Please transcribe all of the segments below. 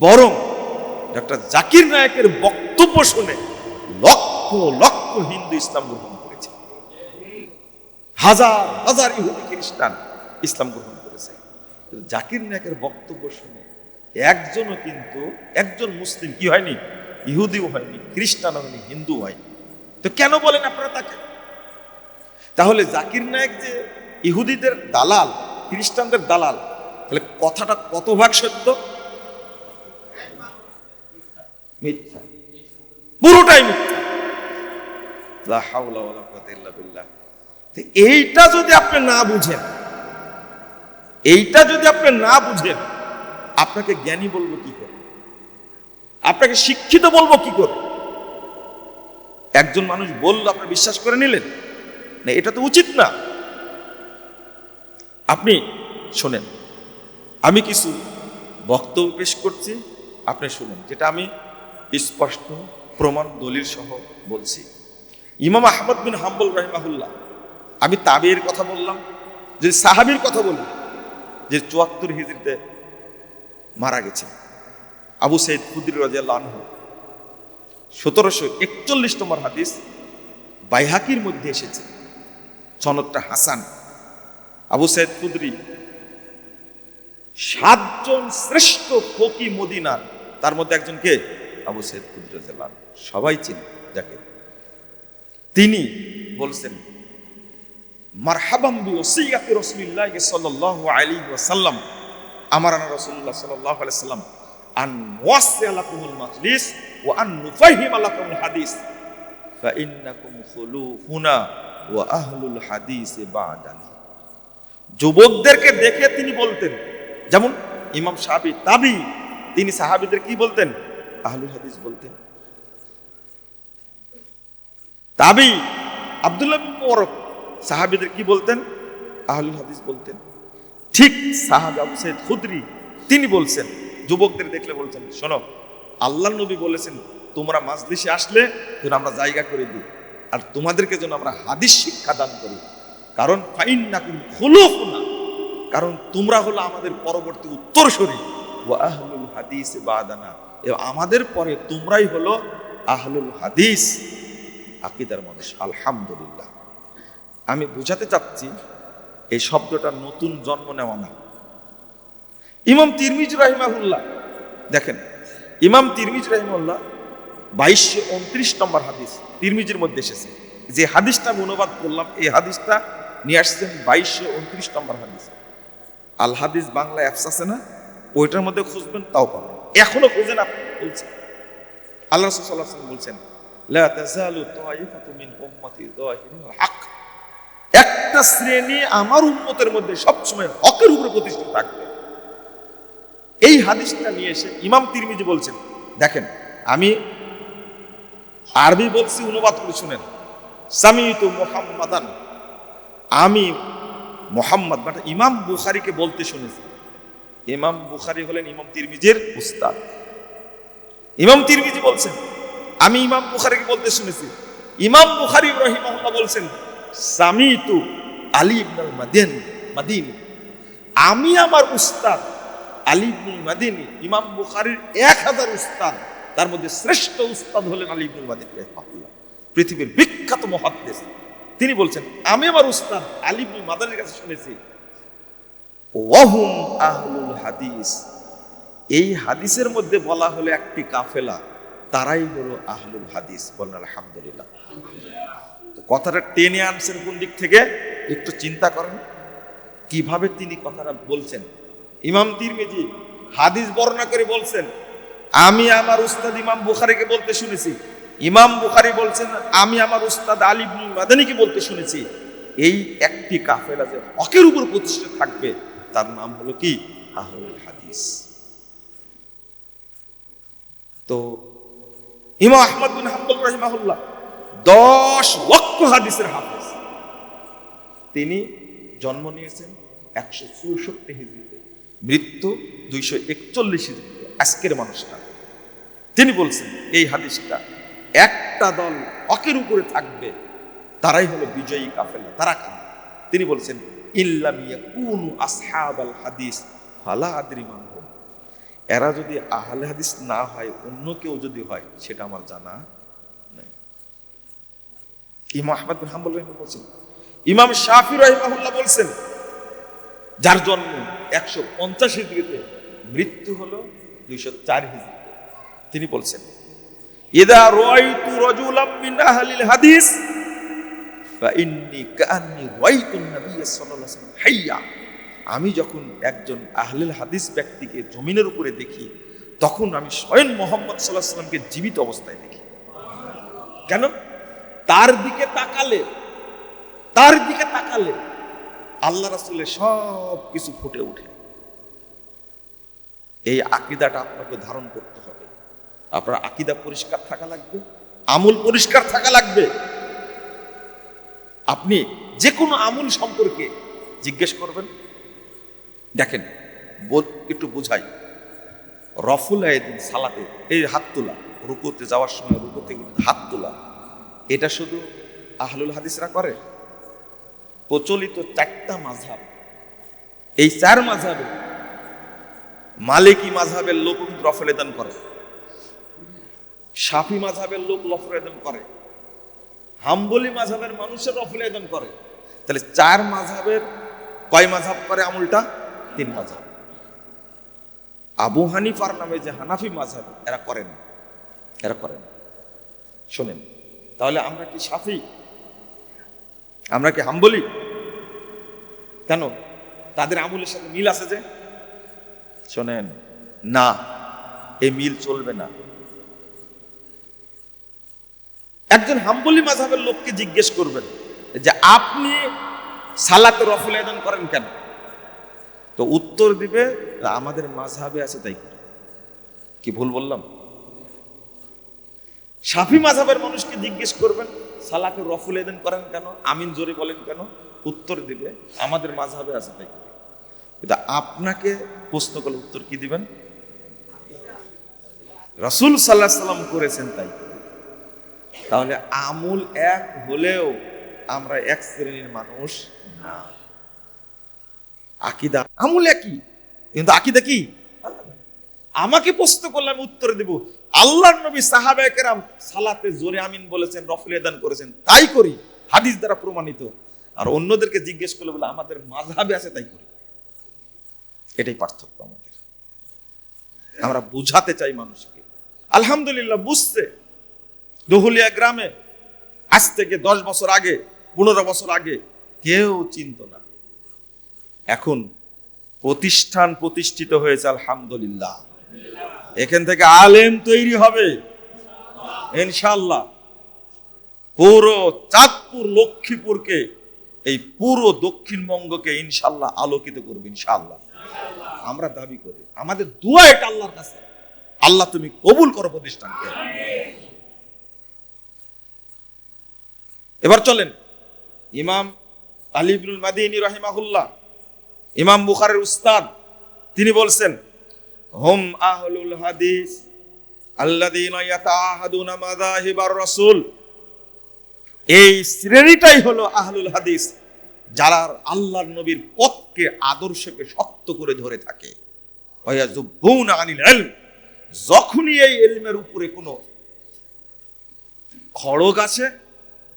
বরং ডক্টর জাকির নায়কের বক্তব্য শুনে লক্ষ লক্ষ হিন্দু ইসলাম গ্রহণ করেছে। হাজার হাজার ইহুদি খ্রিস্টান ইসলাম গ্রহণ করেছে। জাকির নায়কের বক্তব্য শুনে একজনও কিন্তু একজন মুসলিম কি হয়নি? ইহুদিও হয়নি খ্রিস্টান হয়নি হিন্দু হয়নি। তো কেন বলেন আপনারা তাকে? তাহলে জাকির নায়ক যে ইহুদিদের দালাল, খ্রিস্টানদের দালাল, তাহলে কথাটা কত ভাগ সত্য? মিথ্যা। পুরোটাই মিথ্যা। এইটা যদি আপনি না বুঝেন এইটা যদি আপনি না বুঝেন আপনাকে জ্ঞানী বলব কি করে? আপনাকে শিক্ষিত বলব কি করে? একজন মানুষ বলল আপনি বিশ্বাস করে নিলেন? না এটা তো উচিত না। আপনি শোনেন আমি কিছু বক্তব্য পেশ করছি আপনি শুনুন। যেটা আমি স্পষ্ট প্রমাণ, দলিল সহ বলছি। ইমাম আহমদ বিন হাম্বল রহিমাহুল্লাহ, আমি তাবের কথা বললাম, যে সাহাবির কথা বলি, যে চুয়াত্তর হিজড়িতে মারা গেছে আবু সৈয়দ খুদ্রি রাজিয়াল্লাহ আনহু, সতেরোশো একচল্লিশ নম্বর হাদিস বাইহাকির মধ্যে এসেছে। সনদটা হাসান। আবু সৈয়দ খুদ্রি, সাতজন শ্রেষ্ঠ ফকি মদিনার, তার মধ্যে একজন কে? আবু সৈয়দ রাজিয়াল্লাহ সবাই চিন যাকে তিনি বলছেন মারহাবাম বি ওসিয়াতি রাসূলুল্লাহ সাল্লাল্লাহু আলাইহি ওয়াসাল্লাম। আমারানা রাসূলুল্লাহ সাল্লাল্লাহু আলাইহি সাল্লাম আন ওয়াসিয়া লাকুমুল মাজলিস ওয়া আন নুফাহিম লাকুমুল হাদিস। ফাইন্নাকুম খুলুফুনা ওয়া আহলুল হাদিস বাদানি। যুবকদেরকে দেখে তিনি বলতেন, যেমন ইমাম সাহাবী তাবি, তিনি সাহাবীদের কি বলতেন? আহলুল হাদিস বলতেন। তাবি আব্দুল্লাহ বিন মুবারক সাহাবীদের কি বলতেন? আহলুল হাদিস বলতেন। ঠিক সাহাবী আবু সাইদ খুদরি, তিনি বলছেন, যুবকদের দেখলে বলছেন, শোনো আল্লাহ নবী বলেছেন, তোমরা মাজলিসে আসলে যেন আমরা জায়গা করে দিই, আর তোমাদেরকে যেন আমরা হাদিস শিক্ষা দান করি। কারণ ফাইন না কিন্তু খুলুফুনা, কারণ তোমরা হলো আমাদের পরবর্তী উত্তরসূরি। ও আহলুল হাদিস বাদানা। আমাদের পরে তোমরাই হলো আহলুল হাদিস। আকিদার মানুষ, আলহামদুলিল্লাহ। আমি বুঝাতে চাচ্ছি, এই শব্দটা নতুন জন্ম নেওয়া না। ইমাম তিরমিজ রাহিমাহুল্লাহ, দেখেন, ইমাম তিরমিজ রাহিমাহুল্লাহ বাইশশো উনত্রিশ নম্বর হাদিস তিরমিজের মধ্যে এসেছে। যে হাদিসটা আমি অনুবাদ করলাম, এই হাদিসটা নিয়ে আসছেন বাইশশো উনত্রিশ নম্বর হাদিস। আল হাদিস বাংলা অ্যাপস আছে না? ওইটার মধ্যে খুঁজবেন, তাও পাবেন। এখনও খুঁজেন আপনি বলছেন? আল্লাহ রসুল সাল্লাহ বলছেন একটা শ্রেণি আমার উম্মতের মধ্যে সবসময় হকের উপরে প্রতিষ্ঠিত থাকবে। এই হাদিসটা নিয়ে এসে ইমাম তিরমিজি বলছেন, দেখেন, আমি আরবি বলছি, অনুবাদ করে শুনেন। সামিতু মুহাম্মাদান। আমি মোহাম্মদ মানে ইমাম বুখারীকে বলতে শুনেছি। ইমাম বুখারি হলেন ইমাম তিরমিজির উস্তাদ। ইমাম তিরমিজি বলছেন, আমি ইমাম বুখারীকে বলতে শুনেছি। ইমাম বুখারী রহিমাহুল্লাহ বলছেন, সামিতু আলী ইবনুল মাদিন, মাদিনী। আমি আমার উস্তাদ আলী ইবনুল মাদিনী, ইমাম বুখারীর এক হাজার উস্তাদ, তার মধ্যে শ্রেষ্ঠ উস্তাদ হলেন আলী ইবনুল মাদিনী রহিমাহুল্লাহ। পৃথিবীর বিখ্যাত মহাদ্দেশ। তিনি বলছেন, আমি আমার উস্তাদ আলী ইবনুল মাদানির কাছে শুনেছি ওয়াহুম আহলুল হাদিস। এই হাদিসের মধ্যে বলা হলো একটি কাফেলা, তারাই হলো আহলুল হাদিস বলেন, আলহামদুলিল্লাহ। কথাটা টেনে আনছেন কোন দিক থেকে? একটু চিন্তা করেন, কীভাবে তিনি কথাটা বলছেন। ইমাম তিরমিজি হাদিস বর্ণনা করে বলছেন, আমি আমার উস্তাদ ইমাম বুখারীকে বলতে শুনেছি। ইমাম বুখারী বলছেন, আমি আমার উস্তাদ আলী ইবনুল মাদানীকে বলতে শুনেছি। এই একটি কাফেলা যে হকের উপর প্রতিষ্ঠিত থাকবে তার নাম হলো কি? আহলুল হাদিস। তো ইমাম আহমদ বিন হাম্বল রহিমাহুল্লাহ দশ লক্ষ হাদিসের হাফেজ। তিনি জন্ম নিয়েছেন একশো চৌষট্টি হিজড়িতে, মৃত্যু দুইশো একচল্লিশ হিজড়িতে। আজকের মানুষটা। তিনি বলছেন, এই হাদিসটা একটা দল অকের উপরে থাকবে, তারাই হলো বিজয়ী কাফেলা, তারা কান তিনি বলছেন ইল্লামিয়া কুনু আসহাব আল হাদিস, ফালা আদরি মানহুম এরা যদি আহলে হাদিস না হয়, অন্য কেউ যদি হয়, সেটা আমার জানা নাই। ইমাম আহমদ বিন হাম্বল রহিমা বলছেন, ইমাম শাফি রহিমাহুল্লাহ বলছেন, যার জন্ম একশো পঞ্চাশ হিজড়িতে, মৃত্যু হলো দুইশো চার হিজড়িতে। তিনি বলছেন, ইদা রাইতু রাজুলাম মিন আহলিল হাদিস ফাইন্নি কান্নি রাইতুন নবিয়্য সাল্লাল্লাহু আলাইহি হাইয়া। আমি যখন একজন আহলিল হাদিস ব্যক্তিকে জমিনের উপরে দেখি, তখন আমি স্বয়ং মোহাম্মদ সাল্লাহ সাল্লামকে জীবিত অবস্থায় দেখি। কেন? তার দিকে তাকালে, তার দিকে তাকালে আল্লাহ রাসুলের সব কিছু ফুটে ওঠে। এই আকিদাটা আপনাকে ধারণ করতে হবে। আপনার আকিদা পরিষ্কার থাকা লাগবে, আমূল পরিষ্কার থাকা লাগবে। আপনি যে কোনো আমূল সম্পর্কে জিজ্ঞেস করবেন। দেখেন একটু বোঝাই। রফুল আয়েদিন সালাতে এই হাত তোলা, রুকুতে যাওয়ার সময় রুকু থেকে হাত তোলা, এটা শুধু আহলুল হাদিসরা করে? প্রচলিত চারটা মাঝাব এই চার মাঝাবে মালিকি মাঝাবের লোক রফলেদান করে, সাফি মাঝাবের লোক রফলেদান করে। হাম্বলি মাঝাবের মানুষের রফলেদান করে। তাহলে চার মাঝাবের কয় মাঝহাব করে আমুলটা? তিন মাঝহাব। আবু হানিফার নামে যে হানাফি মাঝহাব, এরা করেন এরা করেন শোনেন, তাহলে আমরা কি সাফি? আমরা কি হাম্বলি? কেন? তাদের আমলের সাথে মিল আছে যে? শোনেন, না, এই মিল চলবে না। একজন হাম্বলি মাঝাবের লোককে জিজ্ঞেস করবেন যে আপনি সালাতে রফুল আয়দান করেন কেন তো উত্তর দিবে আমাদের মাঝহাবে আছে তাই। কি ভুল বললাম সাফি মাঝহাবের মানুষকে জিজ্ঞেস করবেন সালাকে রফুল এদেন করেন কেন আমিন জোরে বলেন কেন উত্তর দিবে, আমাদের মাঝহাবে আছে তাই। কিন্তু আপনাকে প্রশ্ন করলে উত্তর কি দিবেন রসুল সাল্লাহ সাল্লাম করেছেন তাই। তাহলে আমুল এক হলেও আমরা এক শ্রেণির মানুষ না। আকিদা আমুল একই, কিন্তু আকিদা কি? আমাকে প্রশ্ন করলে আমি উত্তর দেব। আল্লাহর নবী সাহাবায়ে কেরাম সালাতে জোরে আমিন বলেছেন, রফল এদান করেছেন। তাই করি, হাদিস দ্বারা প্রমাণিত। আর অন্যদেরকে জিজ্ঞেস করলে বলে, আমাদের মাঝাবে আছে, তাই করি। এটাই পার্থক্য আমাদের। আমরা বুঝাতে চাই মানুষকে। আলহামদুলিল্লাহ, বুঝছে। দহুলিয়া গ্রামে আজ থেকে দশ বছর আগে, পনেরো বছর আগে কেউ চিনত না। এখন প্রতিষ্ঠান প্রতিষ্ঠিত হয়েছে, আলহামদুলিল্লাহ। এখান থেকে আলেম তৈরি হবে ইনশাল্লাহ পুরো চাঁদপুর, লক্ষ্মীপুরকে, এই পুরো দক্ষিণবঙ্গকে ইনশাল্লাহ আলোকিত করবে ইনশাল্লাহ আমরা দাবি করি, আমাদের দোয়া এটা আল্লাহর কাছে। আল্লাহ তুমি কবুল করো প্রতিষ্ঠানকে। এবার চলেন। ইমাম আলিবুল মাদিনী রহিমাহুল্লাহ, ইমাম বুখারের উস্তাদ, তিনি বলছেন, হুম আহলুল হাদিস রাসূল। এই শ্রেণীটাই হলো আহলুল হাদিস, যারা আল্লাহর নবীর পথকে, আদর্শকে শক্ত করে ধরে থাকে। যখনই এই ইলমের উপরে কোনো খড়গ আছে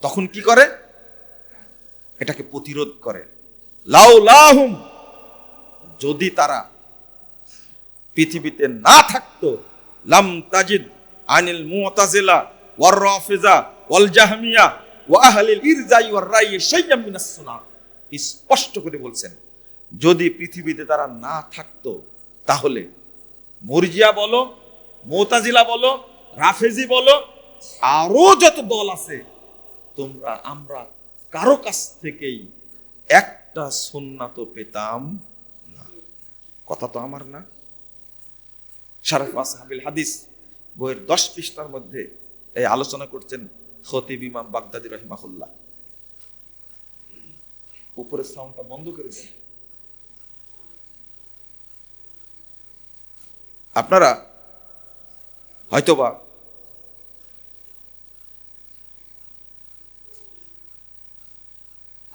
তখন কি করে? এটাকে প্রতিরোধ করে। লাউ লাহুম, যদি তারা পৃথিবীতে না থাকতো, লাম তাজিদ আনিল মুতাজিলা ওয়ার রাফিজা ওয়াল জাহমিয়া ওয়া আহলিল ইরজাই ওয়ার রাই শাইয়াম মিনাস সুনাহ স্পষ্ট করে বলছেন, যদি পৃথিবীতে তারা না থাকতো, তাহলে মুরজিয়া বলো, মোতাজিলা বলো, রাফেজি বলো, আরও যত দল আছে তোমরা, আমরা কারও কাছ থেকেই একটা সুন্নাত পেতাম না। কথা তো আমার না। শারফ আসহাবিল হাদিস বইয়ের দশ পৃষ্ঠার মধ্যে এই আলোচনা করছেন খতিব ইমাম বাগদাদি রহিমাহুল্লাহ। উপরের সাউন্ডটা বন্ধ করে দেন আপনারা হয়তোবা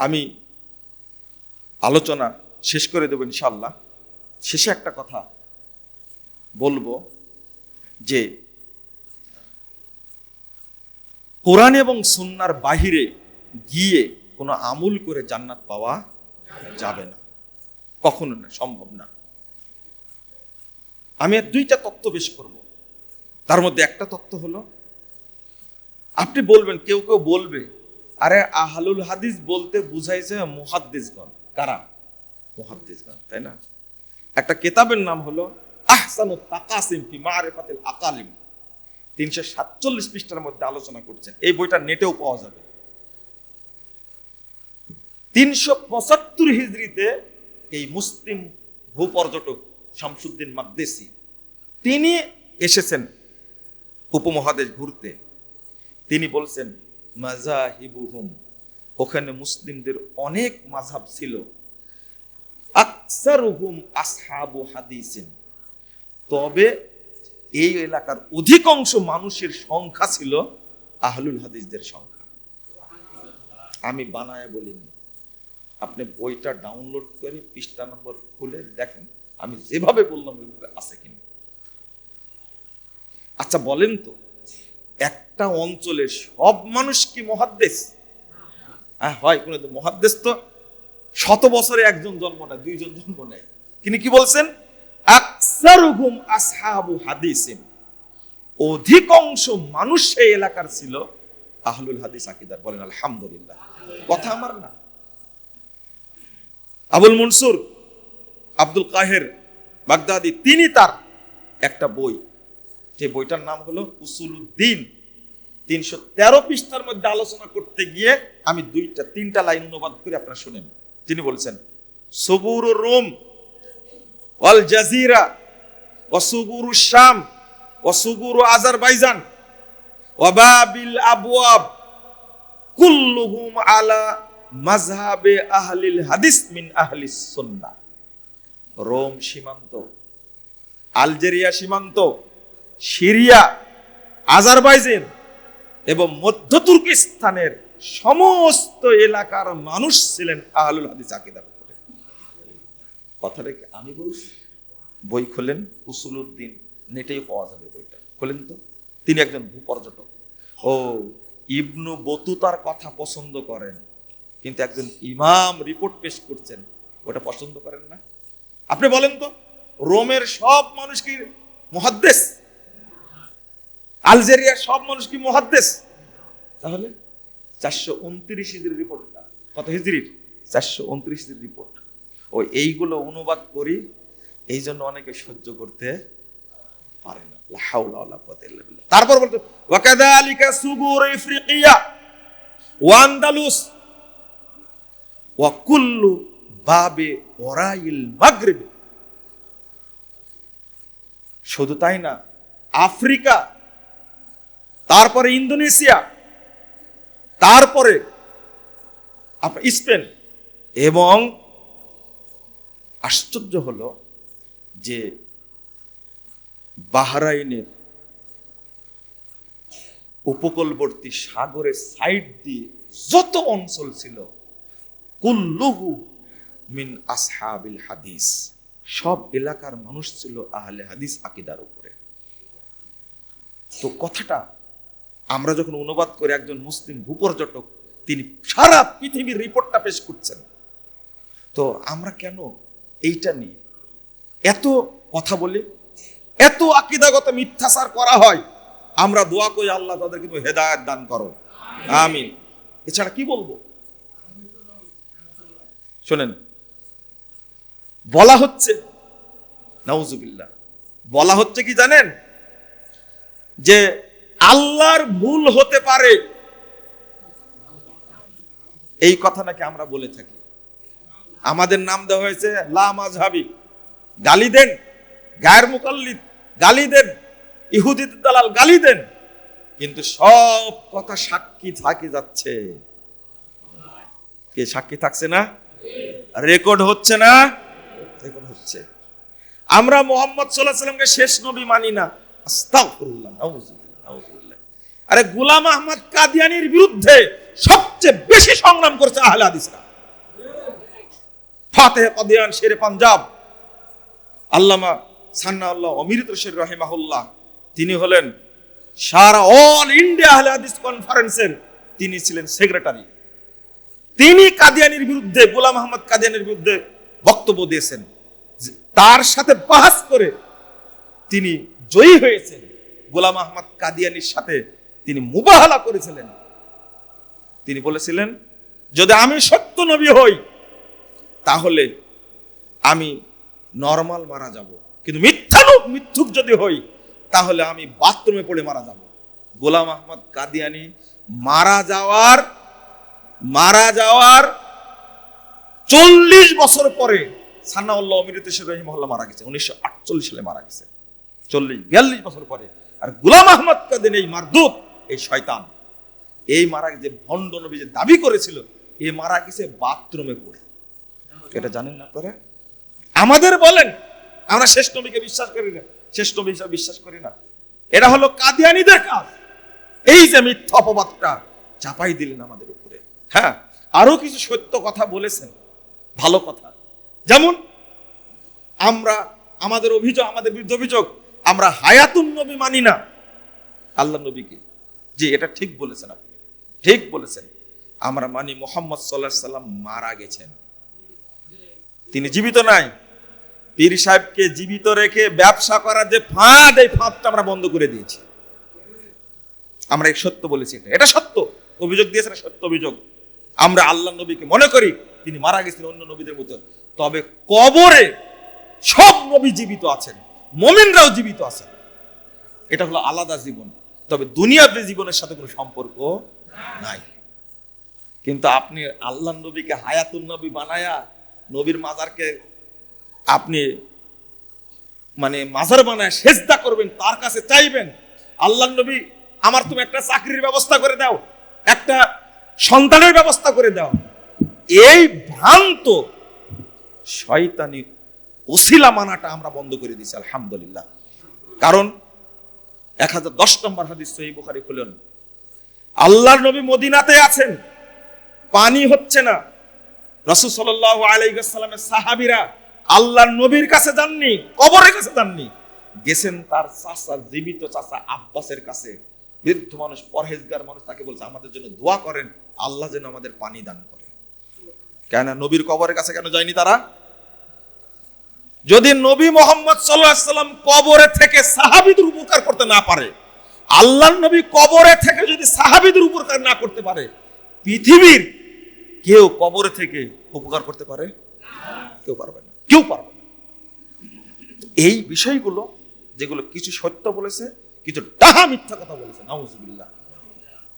আমি আলোচনা শেষ করে দেব ইনশাল্লাহ শেষে একটা কথা বলব যে, কোরআন এবং সুন্নার বাহিরে গিয়ে কোনো আমুল করে জান্নাত পাওয়া যাবে না। কখনো না, সম্ভব না। আমি আর দুইটা তত্ত্ব বেশ করব। তার মধ্যে একটা তত্ত্ব হলো, আপনি বলবেন, কেউ কেউ বলবে আরে আহলুল হাদিস বলতে বুঝাইছে মুহাদ্দিসগণ। কারা? মুহাদ্দিসগণ, তাই না? একটা কেতাবের নাম হলো আহসানুত তাকাসিম ফি মারিফাতিল আকালিম। তিনশো সাতচল্লিশ পৃষ্ঠার মধ্যে আলোচনা করছেন এই বইটা নেটেও পাওয়া যাবে। তিনশো পঁচাত্তর হিজড়িতে এই মুসলিম ভূপর্যটক শামসুদ্দিন মাকদেসি, তিনি এসেছেন উপমহাদেশ ঘুরতে। তিনি বলছেন মাজাহিবুহুম ওখানে মুসলিমদের অনেক মাঝাব ছিল। আকসারুহুম আসহাবু হাদিসিন। তবে এই এলাকার অধিকাংশ মানুষের সংখ্যা ছিল আহলুল হাদিসদের সংখ্যা। আমি বানায় বলিনি। আপনি বইটা ডাউনলোড করে পৃষ্ঠা নম্বর খুলে দেখেন, আমি যেভাবে বললাম ওইভাবে আছে কিনা। আচ্ছা বলেন তো একটা অঞ্চলের সব মানুষ কি মহাদ্দেশ? হ্যাঁ কোনো মহাদ্দেশ তো শত বছরে একজন জন্ম নেয়, দুইজন জন্ম নেয়। তিনি কি বলছেন? আসহাবু অধিকাংশ মানুষ সেই এলাকার ছিল আহলুল হাদিস আকিদার, বলেন আলহামদুলিল্লাহ। কথা আমার না। আবুল মনসুর, আব্দুল কাহের বাগদাদি, তিনি তার একটা বই যে বইটার নাম হলো উসুলুদ্দিন। তিনশো তেরো পৃষ্ঠার মধ্যে আলোচনা করতে গিয়ে আমি দুইটা, তিনটা লাইন অনুবাদ করে আপনারা শুনেন। তিনি বলছেন, সবুর রোম অল জাজিরা অসুগুরু শাম অসুগুরু আজারবাইজান ওয়াবাবিল আবওয়াব কুল্লুহুম আলা মাযহাবে আহলিল হাদিস মিন আহলিস সুন্নাহ। রোম সীমান্ত, আলজেরিয়া সীমান্ত সিরিয়া, আজারবাইজান এবং মধ্য তুর্কিস্তানের সমস্ত এলাকার মানুষ ছিলেন আহলুল হাদিস আকিদার উপরে। কথাটা কি আমি বলছি? বই খোলেন? উসুলুদ্দিন নেটেই পাওয়া যাবে বইটা। খোলেন তো? তিনি একজন ভূপর্যটক। ও ইবনু বতুতার কথা পছন্দ করেন, কিন্তু একজন ইমাম রিপোর্ট পেশ করছেন, ওটা পছন্দ করেন না। আপনি বলেন তো, রোমের সব মানুষ কি মহাদ্দেশ? আলজেরিয়ার সব মানুষ কি মহাদ্দেশ তাহলে? চারশো উনত্রিশ হিজড়ির রিপোর্টটা কত হিজড়ির চারশো উনত্রিশ হিজড়ির রিপোর্ট ও এইগুলো অনুবাদ করি এই জন্য অনেকে সহ্য করতে পারে না। তারপর বলতো ওয়াকাদালিকা সুগুর ইফরিকিয়া ওয়া আন্দালুস ওয়া বাবে ওরাইল মাগরিব। শুধু তাই না আফ্রিকা তারপরে ইন্দোনেশিয়া, তারপরে স্পেন। এবং আশ্চর্য হলো যে বাহরাইনের উপকূলবর্তী সাগরের সাইড দিয়ে যত অঞ্চল ছিল, কুল্লুহু মিন আসহাবিল হাদিস, সব এলাকার মানুষ ছিল আহলে হাদিস আকিদার উপরে। তো কথাটা আমরা যখন অনুবাদ করে একজন মুসলিম ভূপর্যটক, তিনি সারা পৃথিবীর রিপোর্টটা পেশ করছেন। তো আমরা কেন এইটা নিয়ে এত কথা বলি, এত আকিদাগত মিথ্যাচার করা হয়, আমরা দোয়া করি আল্লাহ তাদের কিন্তু হেদায়ত দান করো। আমিন। এছাড়া কি বলব? শোনেন, বলা হচ্ছে, নাউজুবিল্লাহ, বলা হচ্ছে কি জানেন? যে আল্লাহর ভুল হতে পারে। এই কথা নাকি আমরা বলে থাকি। আমাদের নাম দেওয়া হয়েছে লা মাযহাবি। গালি দেন, গায়ের মুকাল্লিদ, গালি দেন ইহুদি দালাল গালি দেন। কিন্তু সব কথা সাক্ষী থাকে যাচ্ছে। কে সাক্ষী থাকছে না? রেকর্ড হচ্ছে না? রেকর্ড হচ্ছে। আমরা মোহাম্মদ সাল্লাহ সাল্লামকে শেষ নবী মানি না। নাউজুবিল্লাহ। আরে গোলাম আহমদ কাদিয়ানির বিরুদ্ধে সবচেয়ে বেশি সংগ্রাম করছে আহলে হাদিসরা। ফাতেহ কাদিয়ান শেরে পাঞ্জাব, আল্লামা সান্নাউল্লাহ অমিরিত রশিদ রাহিমাহুল্লাহ, তিনি হলেন সারা অল ইন্ডিয়া আহলে হাদিস কনফারেন্সের তিনি ছিলেন সেক্রেটারি। তিনি কাদিয়ানির বিরুদ্ধে, গোলাম আহমদ কাদিয়ানির বিরুদ্ধে বক্তব্য দিয়েছেন। তার সাথে বাহাস করে তিনি জয়ী হয়েছেন গোলাম আহমদ কাদিয়ানির সাথে তিনি মুবাহালা করেছিলেন। তিনি বলেছিলেন, যদি আমি সত্য নবী হই, তাহলে আমি নর্মাল মারা যাব। কিন্তু মিথ্যানুক মিথ্যুক যদি হই, তাহলে আমি বাথরুমে পড়ে মারা যাব। গোলাম আহমদ কাদিয়ানি, মারা যাওয়ার মারা যাওয়ার চল্লিশ বছর পরে সান্নাউল্লাহ অমিরিত রহিমহল্লা মারা গেছে। উনিশশো আটচল্লিশ সালে মারা গেছে। চল্লিশ, বিয়াল্লিশ বছর পরে। আর গোলাম আহমদ কাদিন এই মারদুত এই শয়তান। এই মারা যে ভণ্ড নবী যে দাবি করেছিল এ মারা গেছে বাথরুমে পড়ে। এটা জানেন না আপনারা? আমাদের বলেন, আমরা শেষ নবীকে বিশ্বাস করি না। শেষ নবী হিসাবে বিশ্বাস করি না। এটা হলো কাদিয়ানিদের কাজ। এই যে মিথ্যা অপবাদটা চাপাই দিলেন আমাদের উপরে। হ্যাঁ আরও কিছু সত্য কথা বলেছেন। ভালো কথা। যেমন, আমরা, আমাদের অভিযোগ, আমাদের বিরুদ্ধে অভিযোগ, আমরা হায়াতুন নবী মানি না। আল্লাহ নবীকে। জি, এটা ঠিক বলেছেন আপনি। ঠিক বলেছেন। আমরা মানি মোহাম্মদ সাল্লাহ সাল্লাম মারা গেছেন। তিনি জীবিত নাই। পীর সাহেবকে জীবিত রেখে ব্যবসা করার যে ফাঁদ, এই ফাঁদটা আমরা বন্ধ করে দিয়েছি। আমরা এই সত্য বলেছি এটা। এটা সত্য। অভিযোগ দিয়েছেন সত্য অভিযোগ। আমরা আল্লাহ নবীকে মনে করি, তিনি মারা গেছেন অন্য নবীদের মতো। তবে কবরে সব নবী জীবিত আছেন। মমিনরাও জীবিত আছেন। এটা হলো আলাদা জীবন। তবে দুনিয়াতে জীবনের সাথে কোনো সম্পর্ক নাই। কিন্তু আপনি আল্লাহ নবীকে হায়াতুন নবী বানায়া নবীর মাজারকে আপনি মানে মাজার বানায় সেজদা করবেন, তার কাছে চাইবেন আল্লাহ নবী, আমার তুমি একটা চাকরির ব্যবস্থা করে দাও, একটা সন্তানের ব্যবস্থা করে দাও। এই ভ্রান্ত শয়তানি ওসিলা মানাটা আমরা বন্ধ করে দিয়েছি, আলহামদুলিল্লাহ। কারণ এক হাজার দশ নম্বর হাদিস সহি বুখারি খুলেন। আল্লাহর নবী মদিনাতে আছেন, পানি হচ্ছে না। রসুল সাল্লাহ আলাইসাল্লামের সাহাবিরা আল্লাহর নবীর কাছে যাননি, কবরের কাছে যাননি। গেছেন তার চাচা, জীবিত চাচা আব্বাসের কাছে। বৃদ্ধ মানুষ, পরহেজগার মানুষ তাকে বলছে, আমাদের জন্য দোয়া করেন, আল্লাহ যেন আমাদের পানি দান করে। কেন নবীর কবরের কাছে কেন যায়নি তারা? যদি নবী মোহাম্মদ সাল্লাম কবরে থেকে সাহাবিদের উপকার করতে না পারে আল্লাহ নবী কবরে থেকে যদি সাহাবিদের উপকার না করতে পারে, পৃথিবীর কেউ কবরে থেকে উপকার করতে পারে? কেউ পারবে না। কেউ পারবে না। এই বিষয়গুলো যেগুলো কিছু সত্য বলেছে, কিছু ডাহা মিথ্যা কথা বলেছে, নাউজুবিল্লাহ।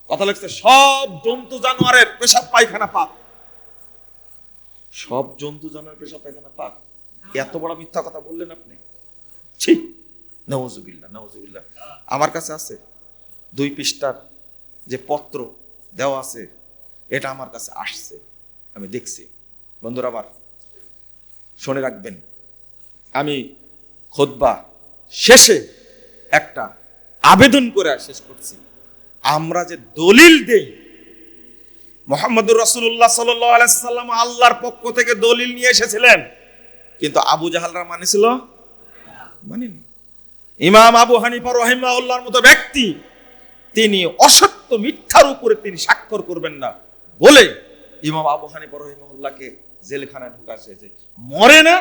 কথা লাগছে সব জন্তু জানোয়ারের পেশাব পায়খানা পাক। সব জন্তু জানোয়ারের পেশাব পায়খানা পাক। এত বড় মিথ্যা কথা বললেন আপনি? ছি, নওয়াজুবিল্লাহ নওয়াজুবিল্লাহ। আমার কাছে আছে দুই পৃষ্ঠার যে পত্র দেওয়া আছে, এটা আমার কাছে আসছে, আমি দেখছি। বন্ধুরা, আবার শুনে রাখবেন, আমি খোদবা শেষে একটা আবেদন করে শেষ করছি। আমরা যে দলিল দেই, মোহাম্মদুর রসুল্লাহ সাল্লাম আল্লাহর পক্ষ থেকে দলিল নিয়ে এসেছিলেন কিন্তু আবু জাহালরা মানেছিল মানেনি ইমাম আবু হানিফা রহিমাউল্লাহর মতো ব্যক্তি, তিনি অসত্য মিথ্যার উপরে তিনি স্বাক্ষর করবেন না বলে ইমাম আবু হানিফা রহিমাউল্লাহকে জেলখানায় ঢুকাছে যে মরে না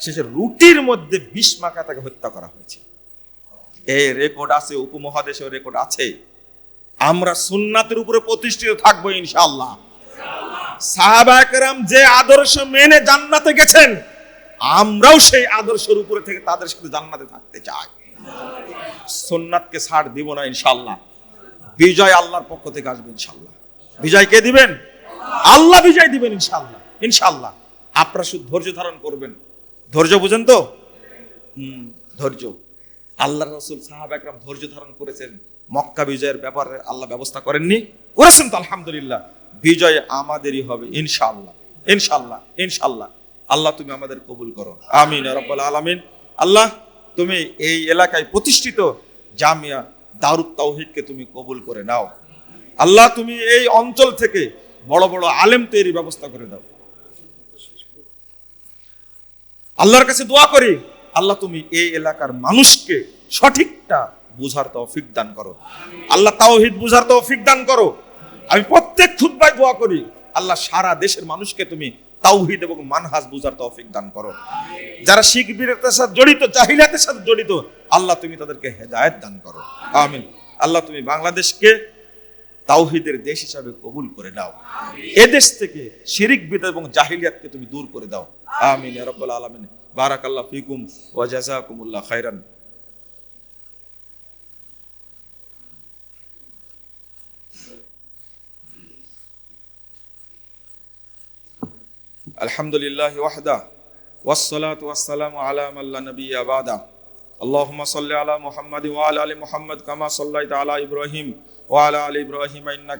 শেষে রুটির মধ্যে বিষ মাখা তাকে হত্যা করা হয়েছে। এই রেকর্ড আছে, উপমহাদেশেও রেকর্ড আছে। আমরা সুন্নাতের উপরে প্রতিষ্ঠিত থাকব ইনশাআল্লাহ। সাহাবাহাম যে আদর্শ মেনে জান্নাতে গেছেন আমরাও সেই আদর্শের উপরে থেকে তাদের সাথে জান্নাতে থাকতে চাই। সোননাথকে ছাড় দিব না ইনশাল্লাহ বিজয় আল্লাহর পক্ষ থেকে আসবে ইনশাল্লাহ বিজয় কে দিবেন? আল্লাহ বিজয় দিবেন ইনশাল্লাহ ইনশাল্লাহ আপনারা শুধু ধৈর্য ধারণ করবেন। ধৈর্য বুঝেন তো? হুম, ধৈর্য। আল্লাহ রসুল সাহাব একরাম ধৈর্য ধারণ করেছেন। মক্কা বিজয়ের ব্যাপারে আল্লাহ ব্যবস্থা করেননি? করেছেন তো, আলহামদুলিল্লাহ। বিজয় আমাদেরই হবে ইনশাল্লাহ ইনশাল্লাহ ইনশাআল্লাহ। আল্লাহ তুমি আমাদের কবুল করো। আমিন রব্বাল আলামিন। আল্লাহ, তুমি এই এলাকায় প্রতিষ্ঠিত জামিয়া দারুত তাওহিদকে তুমি কবুল করে নাও। আল্লাহ, তুমি এই অঞ্চল থেকে বড় বড় আলেম তৈরির ব্যবস্থা করে দাও। আল্লাহর কাছে দোয়া করি, আল্লাহ তুমি এই এলাকার মানুষকে সঠিকটা বুঝার তৌফিক দান করো। আল্লাহ তাওহিদ বুঝার তৌফিক দান করো। আমি প্রত্যেক খুতবায় দোয়া করি, আল্লাহ সারা দেশের মানুষকে তুমি তাওহিদ এবং মানহাজ বুঝার তৌফিক দান করো। যারা শিখ বীরতের সাথে জড়িত জাহিলাতের সাথে জড়িত, আল্লাহ তুমি তাদেরকে হেদায়েত দান করো। আমিন। আল্লাহ তুমি বাংলাদেশকে তাওহিদের দেশ হিসাবে কবুল করে দাও এদেশ থেকে শিরিক বিদ এবং জাহিলিয়াতকে তুমি দূর করে দাও। আমিন রাব্বাল আলামিন। বারাকাল্লাহ ফিকুম ওয়া জাযাকুমুল্লাহ খাইরান الحمد لله وحده والصلاة والسلام على من لا نبي بعده اللهم صل على محمد وعلى آل محمد كما صليت على إبراهيم وعلى آل إبراهيم إنك